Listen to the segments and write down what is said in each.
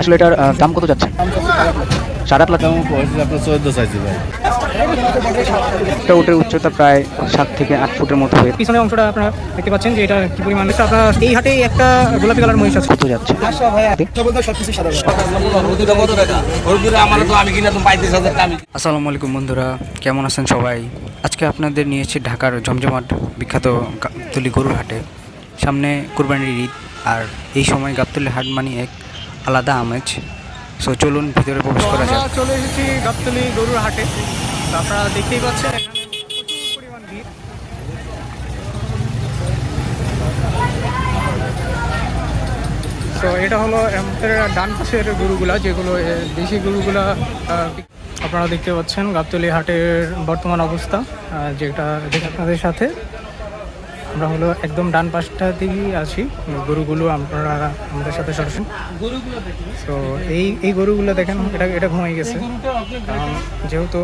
আসলে এটার দাম কত যাচ্ছে? সাড়ে আট লাখ। দাম আপনার চোদ্দ চাইছি ভাই। এটা ওটার উচ্চতা প্রায় সাত থেকে আট ফুটের মতো হয়ে পিছনের অংশটা আপনারা দেখতে পাচ্ছেন যে এটা কি পরিমাণ? আপনারা এই হাটে একটা গোলাপি কালার মহিষ আছে। কত যাচ্ছে? আসসালামু আলাইকুম বন্ধুরা কেমন আছেন সবাই? আজকে আপনাদের নিয়েছি ঢাকার জমজমাট বিখ্যাত গাবতলি গরুর হাটে। সামনে কোরবানির ঈদ আর এই সময় গাবতলি হাট মানে এক আলাদা আমেজ। সো চলুন ভিতরে প্রবেশ করা যাক। চলে এসেছি গাবতলি গরুর হাটে। তো আপনারা দেখতেই পাচ্ছেন পরিমাণ তো এটা হলো আমাদের ডান পাশের গরুগুলা যেগুলো দেশি গরুগুলা আপনারা দেখতে পাচ্ছেন গাবতলি হাটের বর্তমান অবস্থা যেটা দেখে আপনাদের সাথে। আমরা হলো একদম ডান পাশটা দিকেই আছি। গরুগুলো আপনারা আমাদের সাথে সরাসরি। তো এই এই গরুগুলো দেখেন, এটা এটা ঘুমাই গেছে। যেহেতু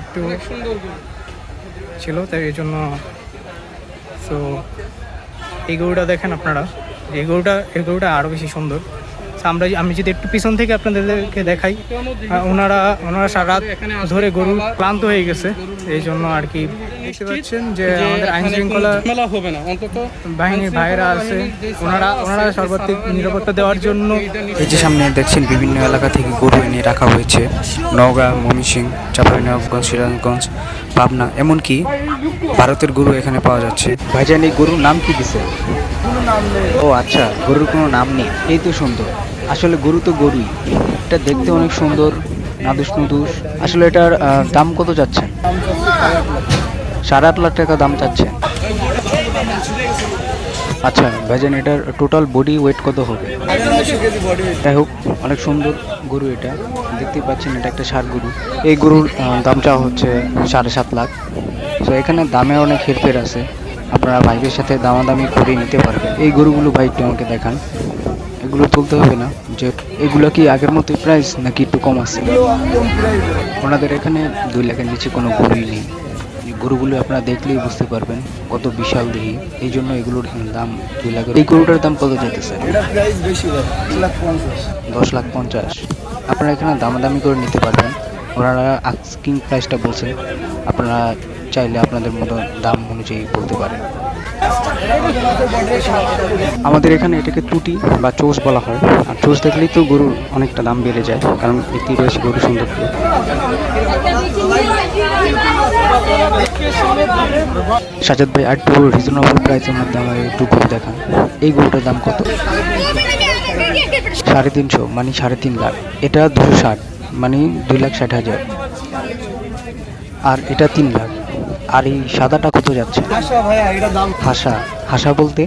একটু ছিল, তাই এই জন্য তো এই গরুটা দেখেন আপনারা। এই গরুটা এই গরুটা আরও বেশি সুন্দর। আমরা আমি যদি একটু পিছন থেকে আপনাদেরকে দেখাই ওনারা ওনারা সারা রাত ধরে গরু ক্লান্ত হয়ে গেছে। এই জন্য আর কি দেখতে পাচ্ছেন যে আমাদের আইন শৃঙ্খলা হবে না অন্তত বাহিনীর ভাইরা আছে। ওনারা ওনারা সর্বাধিক নিরাপত্তা দেওয়ার জন্য এই যে সামনে দেখছেন বিভিন্ন এলাকা থেকে গরু এনে রাখা হয়েছে। নওগাঁ ময়মনসিং চাঁপাইনবাবগঞ্জ সিরাজগঞ্জ পাবনা এমনকি ভারতের গরু এখানে পাওয়া যাচ্ছে। ভাইজান এই গরুর নাম কি দিছে? ও আচ্ছা গরুর কোনো নাম নেই এই তো সুন্দর। আসলে গরু তো গরুই। এটা দেখতে অনেক সুন্দর নাদুস নুদুস আসলে এটার দাম কত যাচ্ছে সাড়ে আট লাখ টাকা দাম চাচ্ছে আচ্ছা ভাইজান, এটার টোটাল বডি ওয়েট কত হবে? যাই হোক, অনেক সুন্দর গরু এটা। দেখতেই পাচ্ছেন, এটা একটা ষাট গরু। এই গরুর দামটা হচ্ছে সাড়ে সাত লাখ। তো এখানে দামে অনেক হেরফের আছে। আপনারা ভাইদের সাথে দামাদামি করে নিতে পারবেন। এই গরুগুলো ভাই একটু আমাকে দেখান। এগুলো তুলতে হবে না। যে এগুলো কি আগের মতোই প্রাইস নাকি একটু কম আছে? ওনাদের এখানে দুই লাখের নিচে কোনো গরুই নেই। গরুগুলো আপনারা দেখলেই বুঝতে পারবেন কত বিশাল দেহি। এই জন্য এগুলোর দাম দুই লাখের এই গরুটার দাম কত লাখ পঞ্চাশ। দশ লাখ পঞ্চাশ। আপনারা এখানে দামাদামি করে নিতে পারবেন। ওনারা আস্কিং প্রাইসটা বলছেন। আপনারা চাইলে আপনাদের মতো দাম অনুযায়ী বলতে পারেন। আমাদের এখানে এটাকে ত্রুটি বা চোষ বলা হয়। আর চোষ দেখলেই তো গরুর অনেকটা দাম বেড়ে যায়, কারণ এটি রয়েছে গরু সুন্দর সাজাদ ভাই, আর একটু রিজনেবল প্রাইসের মধ্যে আমার একটু গরু দেখান। এই গরুটার দাম কত? সাড়ে তিনশো মানে সাড়ে তিন লাখ। এটা দুশো ষাট মানে দুই লাখ ষাট হাজার। আর এটা তিন লাখ। আর এই সাদাটা কত যাচ্ছে? হাসা হাসা। বলতে?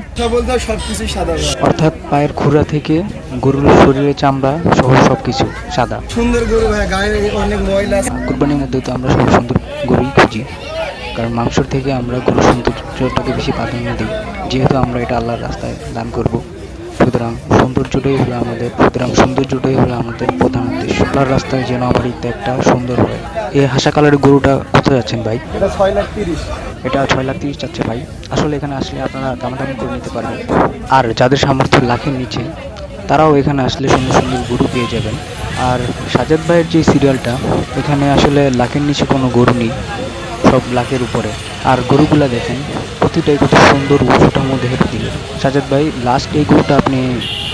অর্থাৎ পায়ের খুরা থেকে গরুর শরীরে চামড়া সহ সবকিছু সাদা। সুন্দর গরু ভাইয়া গায়ে অনেক ময়লা কুরবানির মধ্যে তো আমরা সব সুন্দর গরুই খুঁজি। কারণ মাংসর থেকে আমরা গরু সৌন্দর্যটাকে বেশি প্রাধান্য দিই। যেহেতু আমরা এটা আল্লাহর রাস্তায় দান করব। সুতরাং সৌন্দর্যটাই হলো আমাদের সুতরাং সৌন্দর্যটাই হলো আমাদের প্রধান উদ্দেশ্য। আল্লাহর রাস্তায় যেন আমার একটা সুন্দর হয়। এই হাসা কালারের গরুটা কোথায় যাচ্ছেন ভাই? এটা ছয় লাখ তিরিশ। এটা ছয় লাখ তিরিশ চাচ্ছে ভাই। আসলে এখানে আসলে আপনারা দামাদামি করে নিতে পারবেন। আর যাদের সামর্থ্য লাখের নিচে তারাও এখানে আসলে সুন্দর সুন্দর গরু পেয়ে যাবেন। আর সাজাদ ভাইয়ের যে সিরিয়ালটা এখানে আসলে লাখের নিচে কোনো গরু নেই সব লাখের উপরে। আর গরুগুলা দেখেন প্রতিটাই কত সুন্দর উঁচুটার মধ্যে হেঁটে দিল। সাজাদ ভাই লাস্ট এই গরুটা আপনি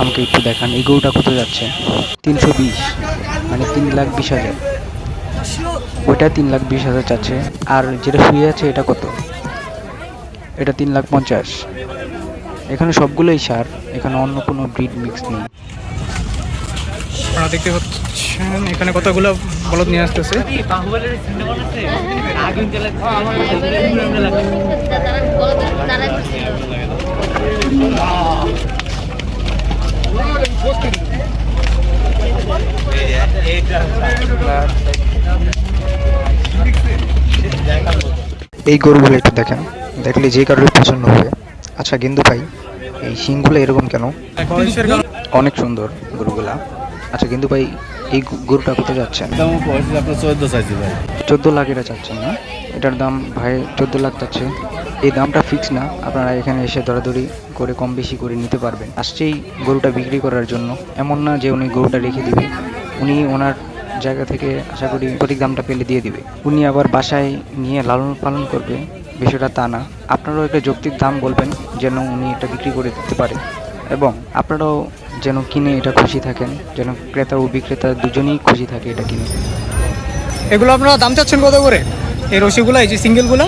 আমাকে একটু দেখান। এই গরুটা কত যাচ্ছে? তিনশো বিশ মানে তিন লাখ বিশ হাজার। ওইটা তিন লাখ বিশ হাজার চাচ্ছে আর যেটা শুয়ে আছে, এটা কত? এটা তিন লাখ পঞ্চাশ। এখানে সবগুলোই সার, এখানে অন্য কোনো ব্রিড মিক্স নেই। আপনারা দেখতে পাচ্ছেন। এখানে কতগুলো বলদ নিয়ে আসতেছে? এই গরুগুলো একটু দেখেন। দেখলে যে কারোর পছন্দ হবে। আচ্ছা গেন্দু ভাই এই শিংগুলো এরকম কেন? অনেক সুন্দর গরুগুলা। আচ্ছা কিন্তু ভাই এই গরুটা কত যাচ্ছেন চোদ্দ চাইছি ভাই। চোদ্দ লাখ এটা চাচ্ছেন না? এটার দাম ভাই চোদ্দ লাখ চাচ্ছে এই দামটা ফিক্স না আপনারা এখানে এসে দরাদরি করে কম বেশি করে নিতে পারবেন। আসছেই গরুটা বিক্রি করার জন্য। এমন না যে উনি গরুটা রেখে দিবে উনি ওনার জায়গা থেকে আশা করি সঠিক দামটা পেলে দিয়ে দিবে। উনি আবার বাসায় নিয়ে লালন পালন করবে বিষয়টা তা না। আপনারাও একটা যৌক্তিক দাম বলবেন যেন উনি এটা বিক্রি করে দিতে পারে। এবং আপনারাও যেন কিনে এটা খুশি থাকেন যেন ক্রেতা ও বিক্রেতা দুজনেই খুশি থাকে এটা কিনে। এগুলো আপনারা দাম চাচ্ছেন কত করে? এই রশিগুলো এই যে সিঙ্গেলগুলো?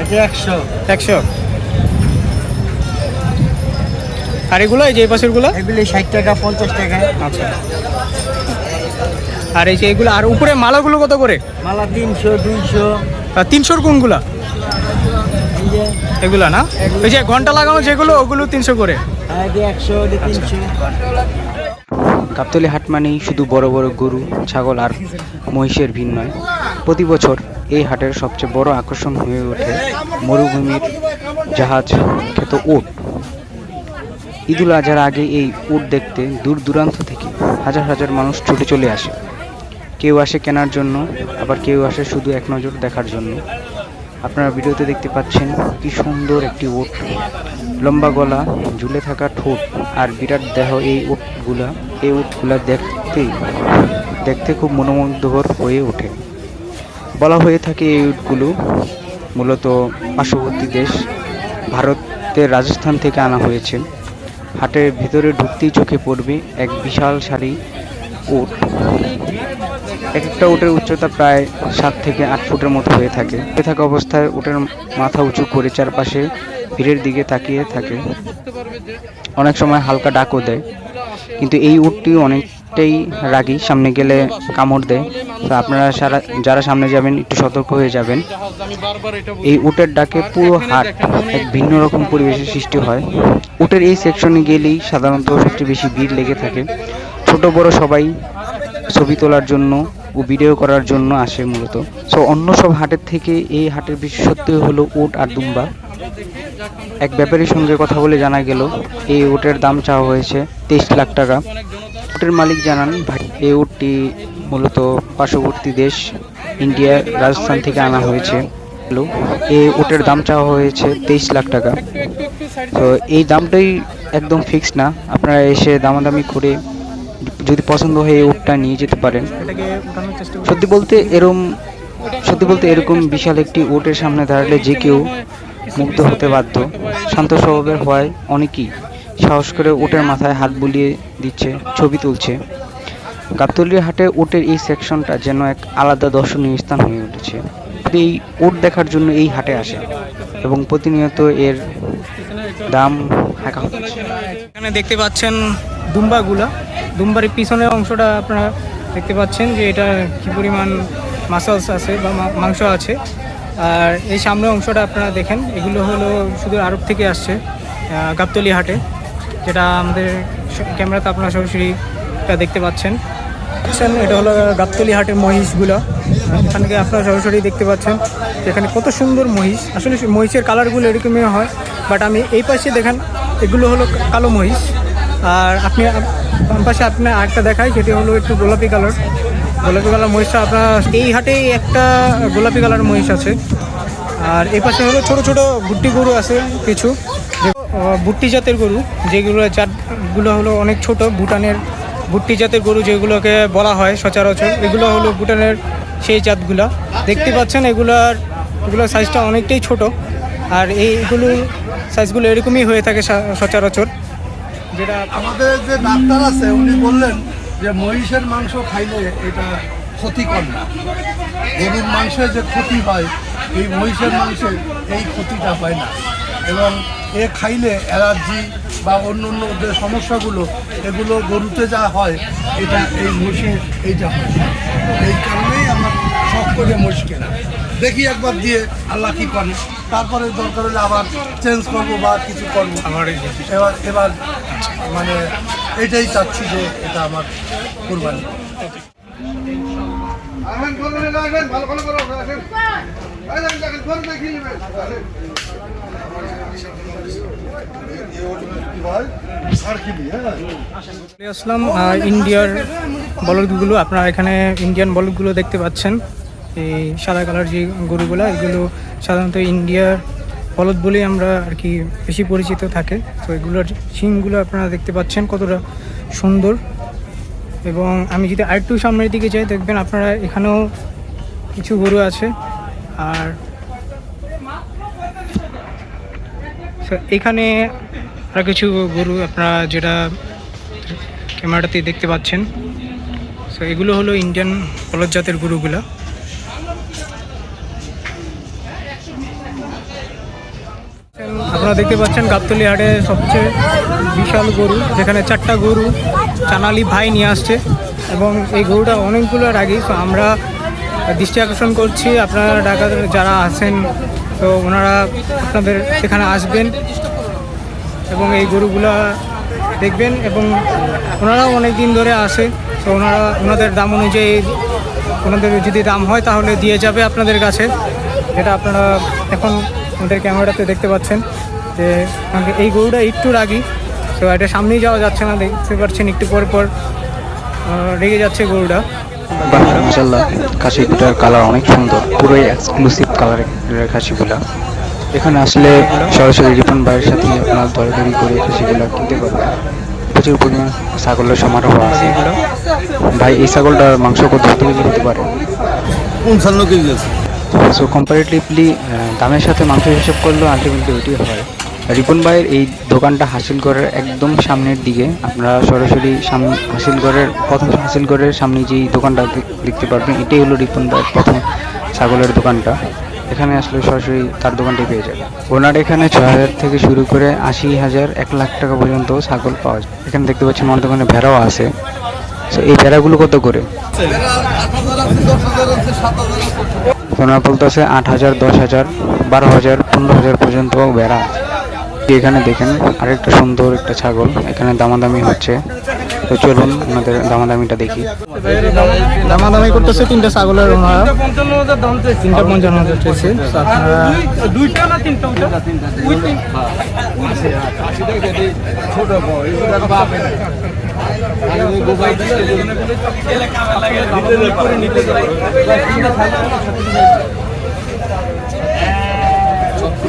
এটা একশো। একশো। আর এগুলো এই যে এই পাশেরগুলো? এগুলি ষাট টাকা পঞ্চাশ টাকা। আচ্ছা। আর এই যে এগুলো আর উপরে মালাগুলো কত করে? মালা তিনশো দুইশো। আর তিনশোর কোনগুলা? এগুলা না? ওই যে ঘণ্টা লাগানো যেগুলো ওগুলো তিনশো করে। হ্যাঁ, তিনশো। গাবতলী হাট মানেই শুধু বড় বড় গরু ছাগল আর মহিষের ভিড় নয়। প্রতি বছর এই হাটের সবচেয়ে বড় আকর্ষণ হয়ে ওঠে মরুভূমির জাহাজ খ্যাত উট। ঈদুল আজহার আগে এই উট দেখতে দূর দূরান্ত থেকে হাজার হাজার মানুষ ছুটে চলে আসে। কেউ আসে কেনার জন্য আবার কেউ আসে শুধু এক নজর দেখার জন্য। আপনারা ভিডিওতে দেখতে পাচ্ছেন কি সুন্দর একটি উট লম্বা গলা, ঝুলে থাকা ঠোঁট আর বিরাট দেহ এই উটগুলা এই উটগুলা দেখতে দেখতে খুব মনোমুগ্ধকর হয়ে ওঠে। বলা হয়ে থাকে এই উটগুলো মূলত পার্শ্ববর্তী দেশ, ভারতের রাজস্থান থেকে আনা হয়েছে। হাটের ভিতরে ঢুকতেই চোখে পড়বে এক বিশাল সারি উট এক একটা উটের উচ্চতা প্রায় সাত থেকে আট ফুটের মতো হয়ে থাকে। হয়ে থাকা অবস্থায় উটের মাথা উঁচু করে চারপাশে ভিড়ের দিকে তাকিয়ে থাকে। অনেক সময় হালকা ডাকও দেয়। কিন্তু এই উটটি অনেকটাই রাগী, সামনে গেলে কামড় দেয়। তো আপনারা সারা, যারা সামনে যাবেন, একটু সতর্ক হয়ে যাবেন। এই উটের ডাকে পুরো হাট এক ভিন্ন রকম পরিবেশের সৃষ্টি হয়। উটের এই সেকশনে গেলেই সাধারণত সবচেয়ে বেশি ভিড় লেগে থাকে। ছোট বড় সবাই ছবি তোলার জন্য ও ভিডিও করার জন্য আসে মূলত। সো অন্য সব হাটের থেকে এই হাটের বিশেষত্বই হলো উট আর দুম্বা। এক ব্যাপারীর সঙ্গে কথা বলে জানা গেল, এই উটের দাম চাওয়া হয়েছে তেইশ লাখ টাকা। উটের মালিক জানান এই উটটি মূলত পার্শ্ববর্তী দেশ, ইন্ডিয়া, রাজস্থান থেকে আনা হয়েছে। এই উটের দাম চাওয়া হয়েছে তেইশ লাখ টাকা। তো এই দামটাই একদম ফিক্স না। আপনারা এসে দামাদামি করে যদি পছন্দ হয় এই উটটা নিয়ে যেতে পারেন। সত্যি বলতে এরম সত্যি বলতে এরকম বিশাল একটি উটের সামনে দাঁড়ালে যে কেউ মুগ্ধ হতে বাধ্য। শান্ত স্বভাবের হওয়ায় অনেকেই সাহস করে উটের মাথায় হাত বুলিয়ে দিচ্ছে ছবি তুলছে। গাবতলির হাটে উটের এই সেকশনটা যেন এক আলাদা দর্শনীয় স্থান হয়ে উঠেছে। এই উট দেখার জন্য এই হাটে আসে এবং প্রতিনিয়ত এর দাম এখানে দেখতে পাচ্ছেন দুম্বাগুলা। দুম্বার পিছনের অংশটা আপনারা দেখতে পাচ্ছেন যে এটা কি পরিমাণ মাসলস আছে বা মাংস আছে। আর এই সামনের অংশটা আপনারা দেখেন, এগুলো হলো শুধু আরব থেকে আসছে গাবতলী হাটে, যেটা আমাদের ক্যামেরাতে আপনারা সরাসরি দেখতে পাচ্ছেন। এটা হলো গাবতলী হাটের মহিষগুলো। এখান থেকে আপনারা সরাসরি দেখতে পাচ্ছেন এখানে কত সুন্দর মহিষ। আসলে মহিষের কালারগুলো এরকমই হয় বাট আমি এই পাশে দেখেন, এগুলো হলো কালো মহিষ। আর আপনি পাশে আপনি আরেকটা দেখাই, সেটি হলো একটু গোলাপি কালার। গোলাপি কালার মহিষটা আপনার এই হাটেই একটা গোলাপি কালার মহিষ আছে। আর এই পাশে হলো ছোট ছোট ভুট্টি গরু আছে কিছু। ভুট্টি জাতের গরু, যেগুলো জাতগুলো হলো অনেক ছোট, ভুটানের ভুট্টি জাতের গরু যেগুলোকে বলা হয় সচরাচর, এগুলো হলো ভুটানের সেই জাতগুলা। দেখতে পাচ্ছেন এগুলার, এগুলোর সাইজটা অনেকটাই ছোট। আর এইগুলো সাইজগুলো এরকমই হয়ে থাকে সচরাচর। যেটা আমাদের যে ডাক্তার আছে, উনি বললেন যে মহিষের মাংস খাইলে এটা ক্ষতিকর না। গরুর মাংসে যে ক্ষতি হয়, এই মহিষের মাংসে এই ক্ষতিটা হয় না। এবং এ খাইলে অ্যালার্জি বা অন্য অন্য যে সমস্যাগুলো, এগুলো গরুতে যা হয়, এটা এই মহিষে এইটা হয় এই কারণেই আমার করে মুশকিল দেখি একবার দিয়ে আল্লাহ কি করে তারপরে দরকার হলে আবার চেঞ্জ করব বা কিছু করব। আমার এবার এবার মানে এটাই চাচ্ছি যে এটা আমার কোরবানি। আসলাম ইন্ডিয়ার বলদগুলো আপনারা এখানে ইন্ডিয়ান বলদগুলো দেখতে পাচ্ছেন। এই সাদা কালার যে গরুগুলো, এগুলো সাধারণত ইন্ডিয়ার বলদ বলেই আমরা আর কি বেশি পরিচিত থাকে। তো এগুলোর শিংগুলো আপনারা দেখতে পাচ্ছেন কতটা সুন্দর। এবং আমি যদি আরেকটু সামনের দিকে যাই, দেখবেন আপনারা এখানেও কিছু গরু আছে। আর এখানে আর কিছু গরু আপনারা যেটা ক্যামেরাতে দেখতে পাচ্ছেন। সো এগুলো হলো ইন্ডিয়ান বলদ জাতের গরুগুলা। আপনারা দেখতে পাচ্ছেন গাবতলি হাটে সবচেয়ে বিশাল গরু, যেখানে চারটা গরু চানালি ভাই নিয়ে আসছে। এবং এই গরুটা অনেকগুলো রাগি, তো আমরা দৃষ্টি আকর্ষণ করছি। আপনারা ঢাকাতে যারা আছেন, তো ওনারা আপনাদের এখানে আসবেন এবং এই গরুগুলা দেখবেন এবং ওনারাও অনেক দিন ধরে আসে, তো ওনারা ওনাদের দাম অনুযায়ী, ওনাদের যদি দাম হয় তাহলে দিয়ে যাবে আপনাদের কাছে, যেটা আপনারা এখন আমাদের ক্যামেরাতে দেখতে পাচ্ছেন। যে আমাকে এই গরুটা একটু রাগি। তো এটা সামনেই যাওয়া যাচ্ছে না দেখতে পাচ্ছেন একটু পর পর রেগে যাচ্ছে গরুটা। মাসাল্লাহ খাসিটার কালার অনেক সুন্দর পুরোই এক্সক্লুসিভ কালারের খাসিগুলা এখানে আসলে সরাসরি রিপন ভাইয়ের সাথে আপনার দরদারি করে খাসিগুলো কিনতে পারবেন। প্রচুর পরিমাণ ছাগলের সমারোহ আছে। ভাই এই ছাগলটার মাংস কত কেজি হতে পারে? পঞ্চান্ন কেজি আছে। সো কম্পারেটিভলি দামের সাথে মাংস হিসাব করলেও আলটিমেটলি ওইটাই হয়। রিপন ভাইয়ের এই দোকানটা হাসিলগড়ের একদম সামনের দিকে। আপনারা সরাসরি সামনে হাসিলগড়ের প্রথম হাসিলগড়ের সামনে যেই দোকানটা দেখতে পারবেন, এটাই হলো রিপন ভাইয়ের প্রথম ছাগলের দোকানটা। এখানে আসলে সরাসরি তার দোকানটি পেয়ে যাবে ওনার এখানে ছয় হাজার থেকে শুরু করে আশি হাজার এক লাখ টাকা পর্যন্ত ছাগল পাওয়া যায়। এখানে দেখতে পাচ্ছেন আমার দোকানে ভেড়াও আছে। সো এই ভেড়াগুলো কত করে? ওনারা বলতেছে আট হাজার, দশ হাজার, বারো হাজার, পনেরো হাজার পর্যন্ত বেড়া আছে। এখানে দেখেন, আরেকটা সুন্দর একটা ছাগল, এখানে দামাদামি হচ্ছে। তো চলুন ওনাদের দামাদামিটা দেখি। দামাদামি করতেছে তিনটা ছাগলের তিনটা পঞ্চান্ন হাজার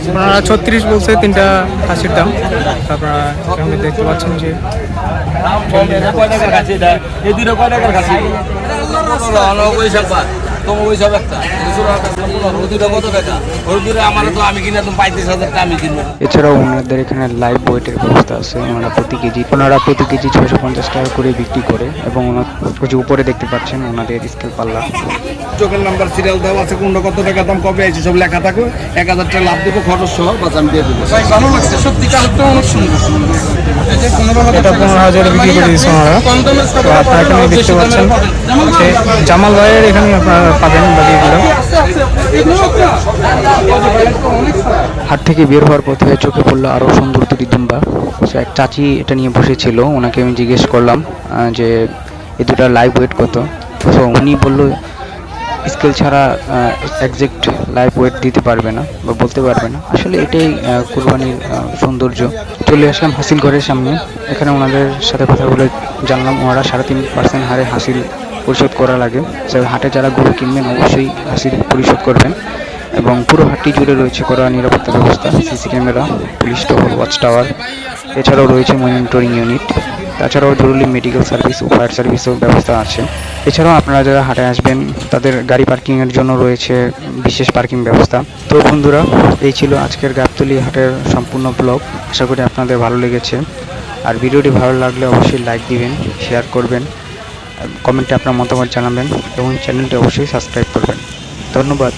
আপনারা ছত্রিশ বলছে তিনটা খাসির দাম। আপনারা এখানে দেখতে পাচ্ছেন যে এছাড়াও ওনাদের এখানে লাইভ ওয়েটের ব্যবস্থা আছে ওনারা প্রতি কেজি ওনারা প্রতি কেজি ছয়শো পঞ্চাশ টাকা করে বিক্রি করে এবং ওনার যে উপরে দেখতে পাচ্ছেন ওনাদের স্কেল পাল্লা চোখের নাম্বার সিরিয়াল দেওয়া আছে কোনটা কত টাকা দাম কবে আছে সব লেখা থাকবে। এক হাজার টাকা লাভ দেবো খরচ সহ আমি দিয়ে দেবো। ভালো লাগছে সত্যি কালারটা অনেক সুন্দর। এটা পনেরো হাজারে বিক্রি করে দিয়েছে ওনারা। তো আপনারা এখানে দেখতে পাচ্ছেন যে জামাল ভাইয়ের এখানে আপনারা পাবেন বাকিগুলো হাট থেকে বের হওয়ার পথে চোখে পড়ল আরও সুন্দর দুটি দুম্বা। সে এক চাচি এটা নিয়ে বসেছিল, ওনাকে আমি জিজ্ঞেস করলাম যে এই দুটা লাইভ ওয়েট কত? তো উনি বলল স্কেল ছাড়া একজ্যাক্ট লাইফ ওয়েট দিতে পারবে না বা বলতে পারবে না। আসলে এটাই কুরবানির সৌন্দর্য। চলে আসলাম হাসিল ঘরের সামনে। এখানে ওনাদের সাথে কথা বলে জানলাম ওনারা সাড়ে তিন পার্সেন্ট হারে হাসিল পরিশোধ করা লাগে। হাটে যারা গরু কিনবেন, অবশ্যই হাসিল পরিশোধ করবেন। এবং পুরো হাটটি জুড়ে রয়েছে করা নিরাপত্তা ব্যবস্থা, সিসি ক্যামেরা, পুলিশ টহল ওয়াচ টাওয়ার এছাড়াও রয়েছে মনিটরিং ইউনিট তাছাড়াও জরুরি মেডিকেল সার্ভিস ও ফায়ার সার্ভিসও ব্যবস্থা আছে। এছাড়াও আপনারা যারা হাটে আসবেন, তাদের গাড়ি পার্কিংয়ের জন্য রয়েছে বিশেষ পার্কিং ব্যবস্থা। তো বন্ধুরা, এই ছিল আজকের গাবতলি হাটের সম্পূর্ণ ব্লগ আশা করি আপনাদের ভালো লেগেছে। আর ভিডিওটি ভালো লাগলে অবশ্যই লাইক দিবেন শেয়ার করবেন কমেন্টে আপনার মতামত জানাবেন এবং চ্যানেলটি অবশ্যই সাবস্ক্রাইব করবেন। ধন্যবাদ।